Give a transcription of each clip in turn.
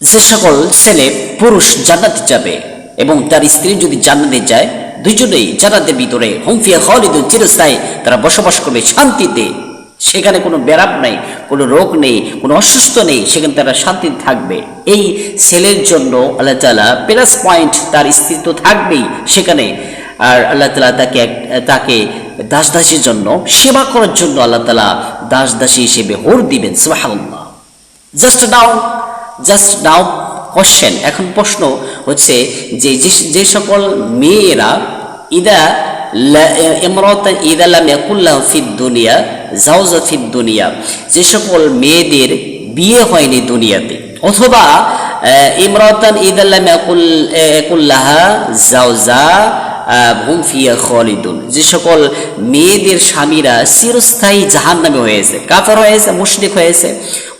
যে সকল ছেলে পুরুষ জান্নাতে যাবে এবং তার স্ত্রী যদি জান্নাতে যায় দুজনেই জান্নাতের ভিতরে হুমফিয়া খালিদুন চিরস্থায়ী তারা বসবাস করবে শান্তিতে। সেখানে কোনো ব্যারাপ নেই, কোনো রোগ নেই, কোনো অসুস্থ নেই, সেখানে তারা শান্তিতে থাকবে। এই ছেলের জন্য আল্লাহ তালা প্লাস পয়েন্ট তার স্ত্রী তো থাকবেই সেখানে। আর আল্লাহ তালা তাকে তাকে দাস দাসীর জন্য সেবা করার জন্য আল্লাহ তালা দাস দাসী হিসেবে হোর দিবেন, সুবহানাল্লাহ। Just now just now question এখন প্রশ্ন হচ্ছে যে যে- সকল মেয়েরা ইদা ইমরত ইদা লাম ইয়াকুল্লাহ ফিদ দুনিয়া জাওজা ফিদ দুনিয়া, যে সকল মেয়েদের বিয়ে হয়নি দুনিয়াতে, অথবা ইমরতান ইদাল্লাম ইয়াকুল ইয়াকুল্লাহা জাওজা হুম ফিয়া খালিদুন, যে সকল মেয়েদের স্বামীরা চিরস্থায়ী জাহান নামে হয়েছে কাফের হয়েছে মুশরিক হয়েছে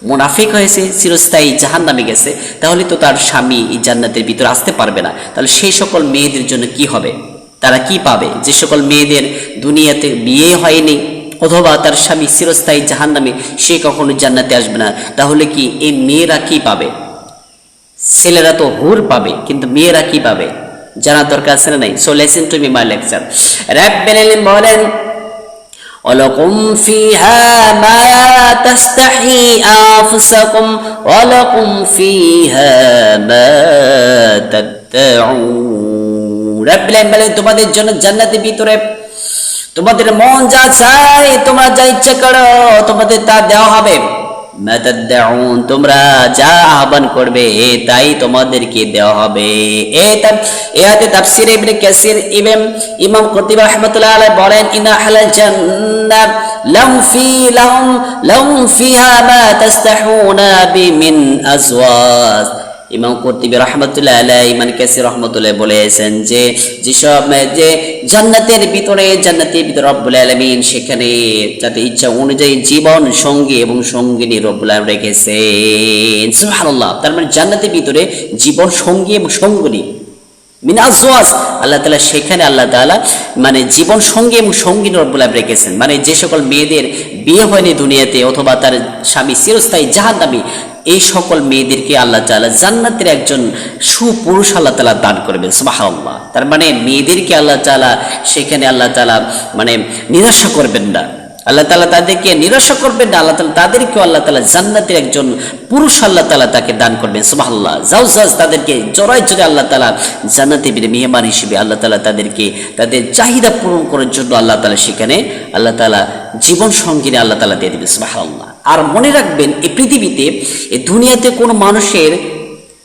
মুনাফিক হয়েছে, চিরস্থায়ী জাহান নামে গেছে, তাহলে তো তার স্বামী এই জান্নাতের ভিতরে আসতে পারবে না। তাহলে সেই সকল মেয়েদের জন্য কি হবে? তারা কি পাবে? যে সকল মেয়েদের দুনিয়াতে বিয়ে হয়নি, অথবা তার স্বামী চিরস্থায়ী জাহান নামে সে কখনো জান্নাতে আসবে না। তাহলে কি এই মেয়েরা কি পাবে? ছেলেরা তো হুর পাবে, কিন্তু মেয়েরা কি পাবে? জানার দরকার আছে না নাই? So lesson to me my lecture Alamin বলেন ولكم فيها ما تستحي أنفسكم ولكم فيها ما تدعون রাব্বিল আলামিন বলেন তোমাদের জন্য জান্নাতের ভিতরে তোমাদের মন যা চায় তোমরা যা ইচ্ছা করো তোমাদের তা দেওয়া হবে মাতাদ্দাউন তোমরা যা আহ্বান করবে তাই তোমাদেরকে দেওয়া হবে। এ তার এ হাতে তাফসির ইবনে কাসির ইমাম ইমাম কুরতুবী রাহমাতুল্লাহ আলাইহি বলেন ইনা আহলাল জান্নাত লাহুম ফি মিন আজওয়াজ। ইমাম কর্তিবী রহমতুল্লাহ আলাই ইমান কাসির রহমতুল্লাহ বলেছেন যে, যেসব যে জান্নাতের ভিতরে জান্নাতের ভিতরে রব্বুল আলমিন সেখানে যাতে ইচ্ছা অনুযায়ী জীবন সঙ্গী এবং সঙ্গিনী রব্বুল আলম সুবহানাল্লাহ। তার মানে জান্নাতের ভিতরে জীবন সঙ্গী এবং সঙ্গিনী। মিনাজওয়াজ আল্লাহ তালা সেখানে আল্লাহ তাআলা মানে জীবন সঙ্গী এবং সঙ্গী রেখেছেন। মানে যে সকল মেয়েদের বিয়ে হয়নি দুনিয়াতে অথবা তার স্বামী চিরস্থায়ী জাহান্নামী এই সকল মেয়েদেরকে আল্লাহ তাআলা জান্নাতের একজন সুপুরুষ আল্লাহ তালা দান করবেন সুবহানাল্লাহ তার মানে মেয়েদেরকে আল্লাহ তাআলা সেখানে আল্লাহ তাআলা মানে নিরাশা করবেন না আল্লাহ তালা তাদেরকে নিরাশা করবেন না আল্লাহ তালা তাদেরকেও আল্লাহ তালা জান্নাতের একজন পুরুষ আল্লাহ তালা তাকে দান করবেন সুবাহাল্লাহ যাও জাজ তাদেরকে জড়াই জোরে আল্লাহ তালা জান্নাতে বীর মেহমান হিসেবে আল্লাহ তালা তাদেরকে তাদের চাহিদা পূরণ করার জন্য আল্লাহ তালা সেখানে আল্লাহ তালা জীবন সঙ্গিনী আল্লাহ তালা দিয়ে দেবে সুবাহাল্লাহ আর মনে রাখবেন, এই পৃথিবীতে, এই দুনিয়াতে কোনো মানুষের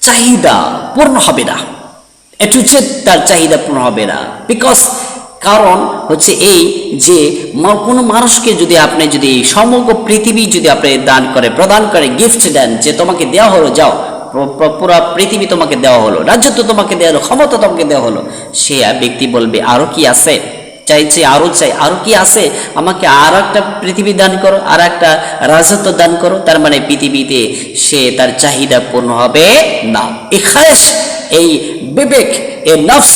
চাহিদা পূর্ণ হবে না। একটু তার চাহিদা পূর্ণ হবে না। বিকজ, কারণ হচ্ছে এই যে কোনো মানুষকে যদি আপনি যদি সমগ্র পৃথিবী যদি আপনি দান করে, প্রদান করে গিফট দেন, যে তোমাকে দেওয়া হলো, যাও, পুরো পৃথিবী তোমাকে দেওয়া হলো রাজত্ব তোমাকে দেওয়া হলো, ক্ষমতা তোমাকে দেওয়া হলো, সে ব্যক্তি বলবে, আরও কি আছে? চাইছে, আরও চাই, আরও কি আছে? আমাকে আর একটা পৃথিবী দান করো, আর একটা রাজত্ব দান করো, তার মানে পৃথিবীতে সে তার চাহিদা পূর্ণ হবে না। খায়েশ এই বিবেক এ নফস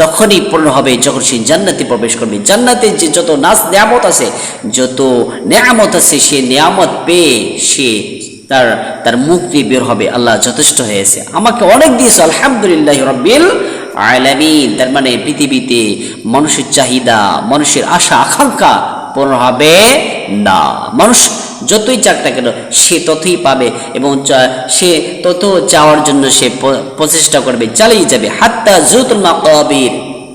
তখনই পূর্ণ হবে যখন সে জান্নাতে প্রবেশ করবে। জান্নাতে যে যত নাচ নিয়ামত আছে, যত নিয়ামত আছে, সে নিয়ামত পেয়ে সে তার তার মুক্তি বের হবে। আল্লাহ যথেষ্ট হয়েছে। আমাকে অনেক দিয়েছে, আলহামদুলিল্লাহ রব্বিল আলামিন, তার মানে পৃথিবীতে মানুষের চাহিদা, মানুষের আশা, আকাঙ্ক্ষা পূর্ণ হবে না। মানুষ যতই চাক না কেন, সে ততই পাবে এবং সে তত চাওয়ার জন্য সে প্রচেষ্টা করবে, চালিয়ে যাবে। হাত্তা জুতুল মাকাবির,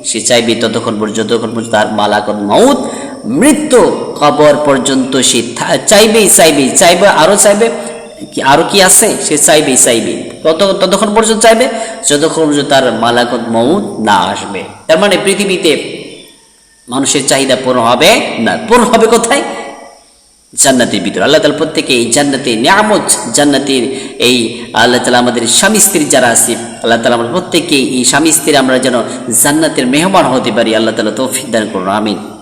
সে চাইবে ততক্ষণ পর্যন্ত যতক্ষণ পর্যন্ত তার মালাকত মৌত মৃত্যু কবর পর্যন্ত সে চাইবেই চাইবেই, চাইবে, আরও চাইবে। কি আরও কি আছে? সে চাইবেই চাইবে। তত, ততক্ষণ পর্যন্ত চাইবে, যতক্ষণ পর্যন্ত তার মালাকত মৌত না আসবে। তার মানে পৃথিবীতে মানুষের চাহিদা পূর্ণ হবে না। পূর্ণ হবে কোথায়? জান্নাতের ভিতরে। আল্লাহ তালা প্রত্যেকে এই জান্নাতে নিয়ামত, জান্নাতের এই আল্লাহ তালা আমাদের স্বামী স্ত্রী যারা আছে, আল্লাহ তালা আমরা প্রত্যেকে এই স্বামী স্ত্রী আমরা যেন জান্নাতের মেহমান হতে পারি। আল্লাহ তালা তৌফিক দান করুন। আমিন।